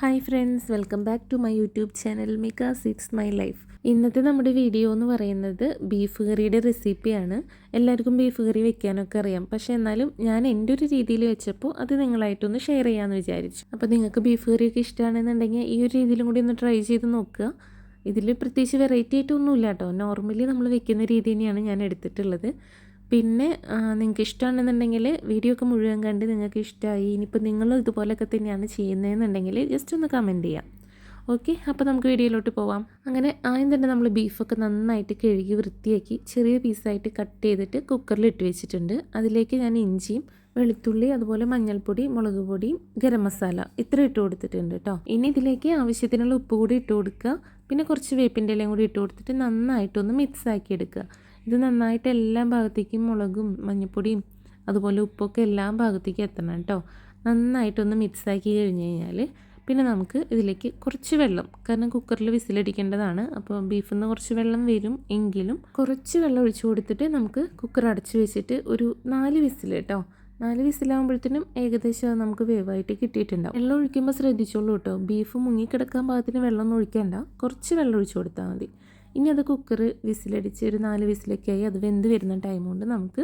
Hi friends welcome back to my YouTube channel Mika sits my life. ഇന്നത്തെ നമ്മുടെ video എന്ന് പറയുന്നത് beef കറിയുടെ റെസിപ്പിയാണ്. എല്ലാവർക്കും ബീഫ് കറി വെക്കാനൊക്കെ അറിയാം. പക്ഷേ എന്നാലും ഞാൻ എന്റെ ഒരു രീതിയിൽ വെച്ചപ്പോൾ അത് നിങ്ങളായിട്ടൊന്ന് ഷെയർ ചെയ്യാമെന്ന് വിചാരിച്ചു. അപ്പോൾ നിങ്ങൾക്ക് ബീഫ് കറിയൊക്കെ ഇഷ്ടമാണെന്നുണ്ടെങ്കിൽ ഈ ഒരു രീതിയിലും കൂടി ഒന്ന് ട്രൈ ചെയ്ത് നോക്കുക. ഇതിൽ പ്രത്യേകിച്ച് വെറൈറ്റി ആയിട്ടൊന്നുമില്ല കേട്ടോ. നോർമലി നമ്മൾ വെക്കുന്ന രീതി തന്നെയാണ് ഞാൻ എടുത്തിട്ടുള്ളത്. പിന്നെ നിങ്ങൾക്ക് ഇഷ്ടമാണെന്നുണ്ടെങ്കിൽ വീഡിയോ ഒക്കെ മുഴുവൻ കണ്ട് നിങ്ങൾക്ക് ഇഷ്ടമായി ഇനിയിപ്പോൾ നിങ്ങളും ഇതുപോലെയൊക്കെ തന്നെയാണ് ചെയ്യുന്നതെന്നുണ്ടെങ്കിൽ ജസ്റ്റ് ഒന്ന് കമന്റ് ചെയ്യാം. ഓക്കെ അപ്പോൾ നമുക്ക് വീഡിയോയിലോട്ട് പോവാം. അങ്ങനെ ആദ്യം തന്നെ നമ്മൾ ബീഫൊക്കെ നന്നായിട്ട് കഴുകി വൃത്തിയാക്കി ചെറിയ പീസായിട്ട് കട്ട് ചെയ്തിട്ട് കുക്കറിൽ ഇട്ട് വെച്ചിട്ടുണ്ട്. അതിലേക്ക് ഞാൻ ഇഞ്ചിയും വെളുത്തുള്ളി അതുപോലെ മഞ്ഞൾപ്പൊടി മുളക് പൊടിയും ഗരം മസാല ഇത്ര ഇട്ട് കൊടുത്തിട്ടുണ്ട് കേട്ടോ ഇനി ഇതിലേക്ക് ആവശ്യത്തിനുള്ള ഉപ്പ് കൂടി ഇട്ട് കൊടുക്കുക. പിന്നെ കുറച്ച് വേപ്പിന്റെ ഇലയും കൂടി ഇട്ട് കൊടുത്തിട്ട് നന്നായിട്ടൊന്ന് മിക്സ് ആക്കി എടുക്കുക. ഇത് നന്നായിട്ട് എല്ലാ ഭാഗത്തേക്കും മുളകും മഞ്ഞൾപ്പൊടിയും അതുപോലെ ഉപ്പൊക്കെ എല്ലാ ഭാഗത്തേക്കും എത്തണം കേട്ടോ. നന്നായിട്ടൊന്ന് മിക്സാക്കി കഴിഞ്ഞ് കഴിഞ്ഞാൽ പിന്നെ നമുക്ക് ഇതിലേക്ക് കുറച്ച് വെള്ളം കാരണം കുക്കറിൽ വിസിലടിക്കേണ്ടതാണ്. അപ്പോൾ ബീഫിൽ നിന്ന് കുറച്ച് വെള്ളം വരും എങ്കിലും കുറച്ച് വെള്ളം ഒഴിച്ചു കൊടുത്തിട്ട് നമുക്ക് കുക്കർ അടച്ചു വെച്ചിട്ട് ഒരു നാല് വിസിൽ കേട്ടോ. നാല് വിസിലാകുമ്പോഴത്തേനും ഏകദേശം നമുക്ക് വേവായിട്ട് കിട്ടിയിട്ടുണ്ടാവും. വെള്ളം ഒഴിക്കുമ്പോൾ ശ്രദ്ധിച്ചോളൂ കേട്ടോ. ബീഫ് മുങ്ങിക്കിടക്കാൻ പാകത്തിന് വെള്ളം ഒന്നും ഒഴിക്കേണ്ട. കുറച്ച് വെള്ളം ഒഴിച്ചു കൊടുത്താൽ മതി. ഇനി അത് കുക്കർ വിസിലടിച്ച് ഒരു നാല് വിസിലൊക്കെ ആയി അത് വെന്ത് വരുന്ന ടൈം കൊണ്ട് നമുക്ക്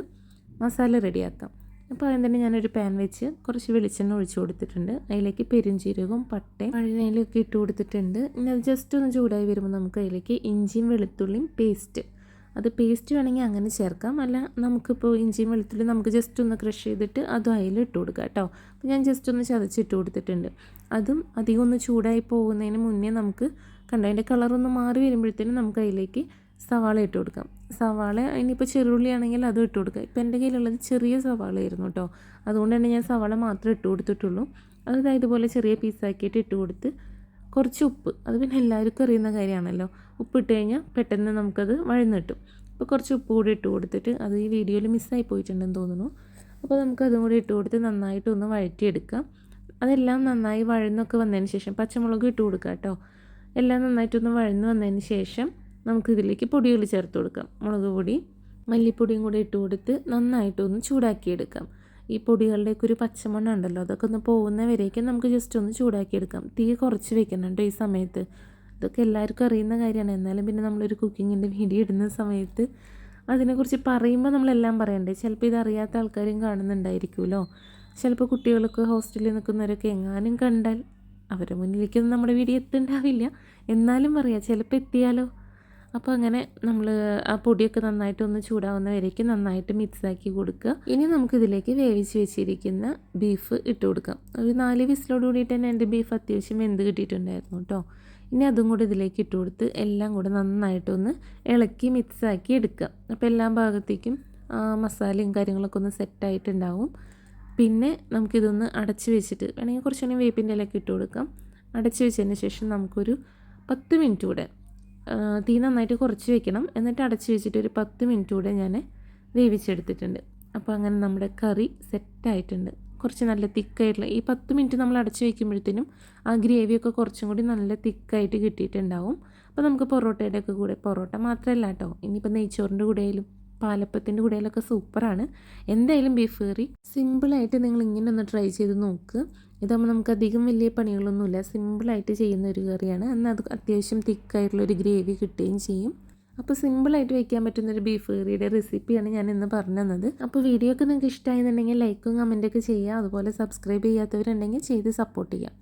മസാല റെഡിയാക്കാം അപ്പോൾ ആദ്യം തന്നെ ഞാനൊരു പാൻ വെച്ച് കുറച്ച് വെളിച്ചെണ്ണ ഒഴിച്ച് കൊടുത്തിട്ടുണ്ട്. അതിലേക്ക് പെരുംജീരകവും പട്ടയും പഴനയിലൊക്കെ ഇട്ട് കൊടുത്തിട്ടുണ്ട്. ഇനി അത് ജസ്റ്റ് ഒന്ന് ചൂടായി വരുമ്പോൾ നമുക്ക് അതിലേക്ക് ഇഞ്ചിയും വെളുത്തുള്ളിയും പേസ്റ്റ് അത് പേസ്റ്റ് വേണമെങ്കിൽ അങ്ങനെ ചേർക്കാം. അല്ല നമുക്കിപ്പോൾ ഇഞ്ചിയും വെളുത്തുള്ളി നമുക്ക് ജസ്റ്റ് ഒന്ന് ക്രഷ് ചെയ്തിട്ട് അതും അതിൽ ഇട്ട് കൊടുക്കുക കേട്ടോ. അപ്പോൾ ഞാൻ ജസ്റ്റ് ഒന്ന് ചതച്ചിട്ട് കൊടുത്തിട്ടുണ്ട്. അതും അധികം ഒന്ന് ചൂടായി പോകുന്നതിന് മുന്നേ നമുക്ക് കണ്ടോ അതിന്റെ കളറൊന്ന് മാറി വരുമ്പോഴത്തേനും നമുക്ക് അതിലേക്ക് സവാള ഇട്ട് കൊടുക്കാം. സവാള ഇനിയിപ്പോൾ ചെറുള്ളി ആണെങ്കിൽ അതും ഇട്ട് കൊടുക്കുക ഇപ്പോൾ എന്റെ കയ്യിലുള്ളത് ചെറിയ സവാളയായിരുന്നു കേട്ടോ. അതുകൊണ്ട് തന്നെ ഞാൻ സവാള മാത്രമേ ഇട്ട് കൊടുത്തിട്ടുള്ളൂ. അതായത് ഇതുപോലെ ചെറിയ പീസാക്കിയിട്ട് ഇട്ട് കൊടുത്ത് കുറച്ച് ഉപ്പ്. അത് പിന്നെ എല്ലാവർക്കും അറിയുന്ന കാര്യമാണല്ലോ. ഉപ്പ് ഇട്ട് കഴിഞ്ഞാൽ പെട്ടെന്ന് നമുക്കത് വഴന്ന് കിട്ടും അപ്പോൾ കുറച്ച് ഉപ്പ് കൂടി ഇട്ട് കൊടുത്തിട്ട് അത് ഈ വീഡിയോയിൽ മിസ്സായി പോയിട്ടുണ്ടെന്ന് തോന്നുന്നു. അപ്പോൾ നമുക്ക് അതും കൂടി ഇട്ട് കൊടുത്ത് നന്നായിട്ട് ഒന്ന് വഴറ്റിയെടുക്കാം. അതെല്ലാം നന്നായി വഴന്നൊക്കെ വന്നതിന് ശേഷം പച്ചമുളക് ഇട്ട് കൊടുക്കുക കേട്ടോ. എല്ലാം നന്നായിട്ടൊന്ന് വഴന്ന് വന്നതിന് ശേഷം നമുക്ക് ഇതിലേക്ക് പൊടികൾ ചേർത്ത് കൊടുക്കാം. മുളക് പൊടി മല്ലിപ്പൊടിയും കൂടി ഇട്ട് കൊടുത്ത് നന്നായിട്ടൊന്ന് ചൂടാക്കിയെടുക്കാം. ഈ പൊടികളുടെയൊക്കെ ഒരു പച്ചമണ്ണം ഉണ്ടല്ലോ അതൊക്കെ ഒന്ന് പോകുന്നവരേക്കും നമുക്ക് ജസ്റ്റ് ഒന്ന് ചൂടാക്കിയെടുക്കാം. തീ കുറച്ച് വെക്കണം കേട്ടോ ഈ സമയത്ത്. ഇതൊക്കെ എല്ലാവർക്കും അറിയുന്ന കാര്യമാണ്. എന്നാലും പിന്നെ നമ്മളൊരു കുക്കിങ്ങിന്റെ വീഡിയോ ഇടുന്ന സമയത്ത് അതിനെക്കുറിച്ച് പറയുമ്പോൾ നമ്മളെല്ലാം പറയണ്ടേ? ചിലപ്പോൾ ഇത് അറിയാത്ത ആൾക്കാരും കാണുന്നുണ്ടായിരിക്കുമല്ലോ. ചിലപ്പോൾ കുട്ടികൾക്ക് ഹോസ്റ്റലിൽ നിൽക്കുന്നവരൊക്കെ എങ്ങാനും കണ്ടാൽ അവരുടെ മുന്നിലേക്കൊന്നും നമ്മുടെ വീഡിയോ എത്തുണ്ടാവില്ല. എന്നാലും പറയാം ചിലപ്പോൾ എത്തിയാലോ? അപ്പോൾ അങ്ങനെ നമ്മൾ ആ പൊടിയൊക്കെ നന്നായിട്ട് ഒന്ന് ചൂടാവുന്ന വരേക്ക് നന്നായിട്ട് മിക്സാക്കി കൊടുക്കുക. ഇനി നമുക്കിതിലേക്ക് വേവിച്ച് വെച്ചിരിക്കുന്ന ബീഫ് ഇട്ട് കൊടുക്കാം. ഒരു നാല് വിസിലോട് കൂടിയിട്ട് തന്നെ എന്റെ ബീഫ് അത്യാവശ്യം വെന്ത് കിട്ടിയിട്ടുണ്ടായിരുന്നു കേട്ടോ ഇനി അതും കൂടി ഇതിലേക്ക് ഇട്ട് കൊടുത്ത് എല്ലാം കൂടെ നന്നായിട്ടൊന്ന് ഇളക്കി മിക്സ് ആക്കി എടുക്കുക. അപ്പോൾ എല്ലാ ഭാഗത്തേക്കും മസാലയും കാര്യങ്ങളൊക്കെ ഒന്ന് സെറ്റായിട്ടുണ്ടാവും പിന്നെ നമുക്കിതൊന്ന് അടച്ച് വെച്ചിട്ട് വേണമെങ്കിൽ കുറച്ചുകൂടി വേപ്പിന്റെ ഇലയൊക്കെ ഇട്ട് കൊടുക്കാം. അടച്ച് വെച്ചതിന് ശേഷം നമുക്കൊരു പത്ത് മിനിറ്റ് കൂടെ തീ നന്നായിട്ട് കുറച്ച് വെക്കണം. എന്നിട്ട് അടച്ച് വെച്ചിട്ട് ഒരു പത്ത് മിനിറ്റ് കൂടെ ഞാൻ വേവിച്ചെടുത്തിട്ടുണ്ട്. അപ്പോൾ അങ്ങനെ നമ്മുടെ കറി സെറ്റായിട്ടുണ്ട്. കുറച്ച് നല്ല തിക്കായിട്ടുള്ള ഈ പത്ത് മിനിറ്റ് നമ്മൾ അടച്ച് വയ്ക്കുമ്പോഴത്തേനും ആ ഗ്രേവിയൊക്കെ കുറച്ചും കൂടി നല്ല തിക്കായിട്ട് കിട്ടിയിട്ടുണ്ടാവും. അപ്പോൾ നമുക്ക് പൊറോട്ടയുടെ ഒക്കെ കൂടെ പൊറോട്ട മാത്രമല്ല കേട്ടോ. ഇനിയിപ്പോൾ നെയ്ച്ചോറിന്റെ കൂടെയായാലും. പാലപ്പത്തിന്റെ കൂടെയിലൊക്കെ സൂപ്പറാണ്. എന്തായാലും ബീഫ് കറി സിമ്പിളായിട്ട് നിങ്ങൾ ഇങ്ങനെ ഒന്ന് ട്രൈ ചെയ്ത് നോക്ക്. ഇതാകുമ്പോൾ നമുക്ക് അധികം വലിയ പണികളൊന്നുമില്ല. സിമ്പിളായിട്ട് ചെയ്യുന്ന ഒരു കറിയാണ് എന്നാൽ അത് അത്യാവശ്യം തിക്കായിട്ടുള്ളൊരു ഗ്രേവി കിട്ടുകയും ചെയ്യും. അപ്പോൾ സിമ്പിളായിട്ട് വയ്ക്കാൻ പറ്റുന്ന ഒരു ബീഫ് കറിയുടെ റെസിപ്പിയാണ് ഞാൻ ഇന്ന് പറഞ്ഞു തന്നത് അപ്പോൾ വീഡിയോ ഒക്കെ നിങ്ങൾക്ക് ഇഷ്ടമായെന്നുണ്ടെങ്കിൽ ലൈക്കും കമന്റൊക്കെ ചെയ്യുക. അതുപോലെ സബ്സ്ക്രൈബ് ചെയ്യാത്തവരുണ്ടെങ്കിൽ ചെയ്ത് സപ്പോർട്ട് ചെയ്യാം